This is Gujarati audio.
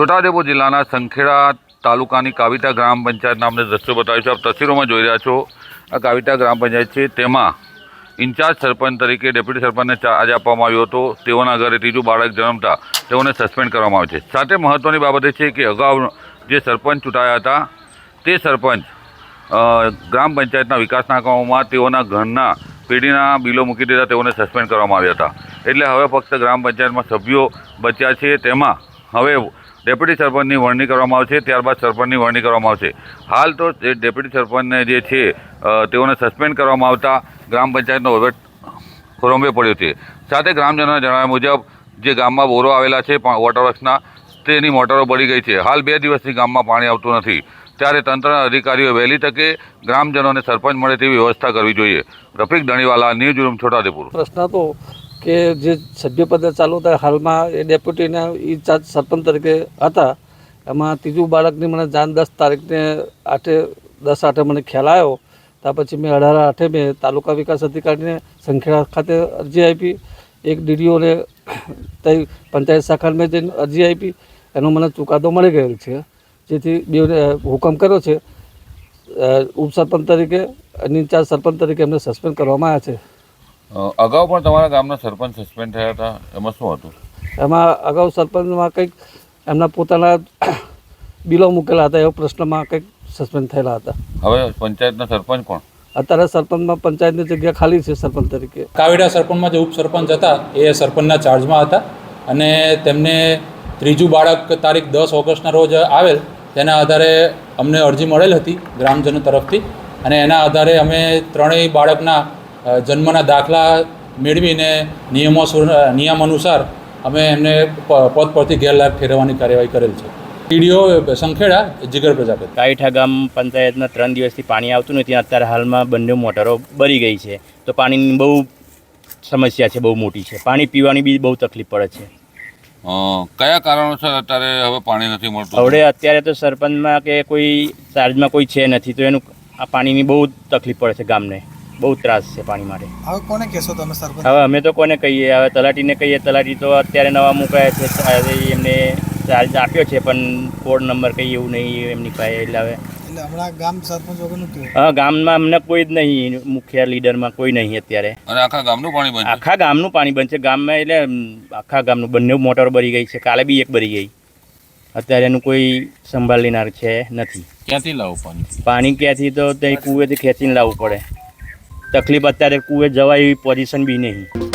છોટાઉદેપુર જિલ્લાના સંખેડા તાલુકાની કાવિતા ગ્રામ પંચાયતના અમને દ્રશ્યો બતાવ્યું છે. આપ તસવીરોમાં જોઈ રહ્યા છો, આ કાવિતા ગ્રામ પંચાયત છે. તેમાં ઇન્ચાર્જ સરપંચ તરીકે ડેપ્યુટી સરપંચને ચાર્જ આપવામાં આવ્યો હતો. તેઓના ઘરે ત્રીજું બાળક જન્મતા તેઓને સસ્પેન્ડ કરવામાં આવે છે. સાથે મહત્ત્વની બાબત એ છે કે અગાઉ જે સરપંચ ચૂંટાયા હતા, તે સરપંચ ગ્રામ પંચાયતના વિકાસના કામોમાં તેઓના ઘરના પેઢીના બિલો મૂકી દીધા તેઓને સસ્પેન્ડ કરવામાં આવ્યા હતા. એટલે હવે ફક્ત ગ્રામ પંચાયતમાં સભ્યો બચ્યા છે. તેમાં હવે ડેપ્યુટી સરપંચની વરણી કરવામાં આવશે, ત્યારબાદ સરપંચની વરણી કરવામાં આવશે. હાલ તો જે ડેપ્યુટી સરપંચને જે છે તેઓને સસ્પેન્ડ કરવામાં આવતા ગ્રામ પંચાયતનો વહીવટ ખોરંભે પડ્યો છે. સાથે ગ્રામજનોના જણાવ્યા મુજબ, જે ગામમાં બોરો આવેલા છે વોટરવર્ક્સના વોટર વર્ક્સના, તેની મોટરો બળી ગઈ છે. હાલ બે દિવસથી ગામમાં પાણી આવતું નથી. ત્યારે તંત્રના અધિકારીઓ વહેલી તકે ગ્રામજનોને સરપંચ મળે તેવી વ્યવસ્થા કરવી જોઈએ. રફીક દણીવાલા ન્યૂઝ રૂમ છોટાદેપુર પ્રશ્ન હતો કે જે સભ્યપદ ચાલુ હતા, હાલમાં એ ડેપ્યુટીના ઇન્ચાર્જ સરપંચ તરીકે હતા. એમાં ત્રીજું બાળકની મને જાન દસ તારીખને આઠે, દસ આઠે મને ખ્યાલ આવ્યો. ત્યાર પછી મેં અઢાર આઠે મેં તાલુકા વિકાસ અધિકારીને સંખેડા ખાતે અરજી આપી. એક ડીડીઓને તઈ પંચાયત શાખાને મેં જઈને અરજી આપી. એનો મને ચુકાદો મળી ગયેલ છે, જેથી બે હુકમ કર્યો છે. ઉપસરપંચ તરીકે અને ઇન્ચાર્જ સરપંચ તરીકે એમને સસ્પેન્ડ કરવામાં આવ્યા છે. અગાઉ પણ તમારા ગામના સરપંચ સસ્પેન્ડ થયા હતા. એમાં શું હતું? એમાં અગાઉ સરપંચમાં કંઈક એમના પોતાના બિલો મૂકેલા હતા એવા પ્રશ્નમાં કંઈક સસ્પેન્ડ થયેલા હતા. હવે પંચાયતના સરપંચ કોણ? અત્યારે સરપંચમાં પંચાયતની જગ્યા ખાલી છે સરપંચ તરીકે. કાવેડા સરપંચમાં જે ઉપસરપંચ હતા એ સરપંચના ચાર્જમાં હતા અને તેમને ત્રીજું બાળક તારીખ દસ ઓગસ્ટના રોજ આવેલ તેના આધારે અમને અરજી મળેલ હતી ગ્રામજનો તરફથી. અને એના આધારે અમે ત્રણેય બાળકના જન્મના દાખલા મેળવીને નિયમો સુ- નિયમ અનુસાર અમે એમને પદ પરથી ગેરલાયક ઠેરવવાની કાર્યવાહી કરેલ છે. ટીડીઓ સંખેડા જીગર પ્રજાપતિ. કાઈઠા ગામ પંચાયતમાં ત્રણ દિવસથી પાણી આવતું નથી. અત્યારે હાલમાં બંને મોટરો બળી ગઈ છે. તો પાણીની બહુ સમસ્યા છે બહુ મોટી છે. પાણી પીવાની બી બહુ તકલીફ પડે છે. કયા કારણોસર અત્યારે હવે પાણી નથી મળતું? હવે અત્યારે તો સરપંચમાં કે કોઈ ચાર્જમાં કોઈ છે નથી તો એનું આ પાણીની બહુ તકલીફ પડે છે ગામને. બહુ ત્રાસ છે પાણી માટે. હવે કોને કહેશો તમે સરપંચ? હવે અમે તો કોને કહીએ? હવે તલાટીને કહીએ તલાટી તો અત્યારે નવા મુકાયા છે એમને ચાર્જ આપ્યો છે પણ કોડ નંબર કંઈ એવું નહીં એમની પાસે એટલે હવે એટલે હમણાં ગામ સરપંચ વગરનું હા ગામમાં અમને કોઈ જ નહીં મુખ્ય લીડરમાં કોઈ નહીં અત્યારે. અને આખા ગામનું પાણી બંધ આખા ગામનું પાણી બનશે ગામમાં એટલે આખા ગામનું બંને મોટર બળી ગઈ છે કાલે બી એક બરી ગઈ. અત્યારે એનું કોઈ સંભાળ લેનાર છે નથી. ક્યાંથી લાવવું પાણી? પાણી ક્યાંથી તો ત્યાં કુવેથી ખેંચીને લાવવું પડે. તકલીફ અત્યારે કુએ જવાય એવી પોઝિશન બી નહીં.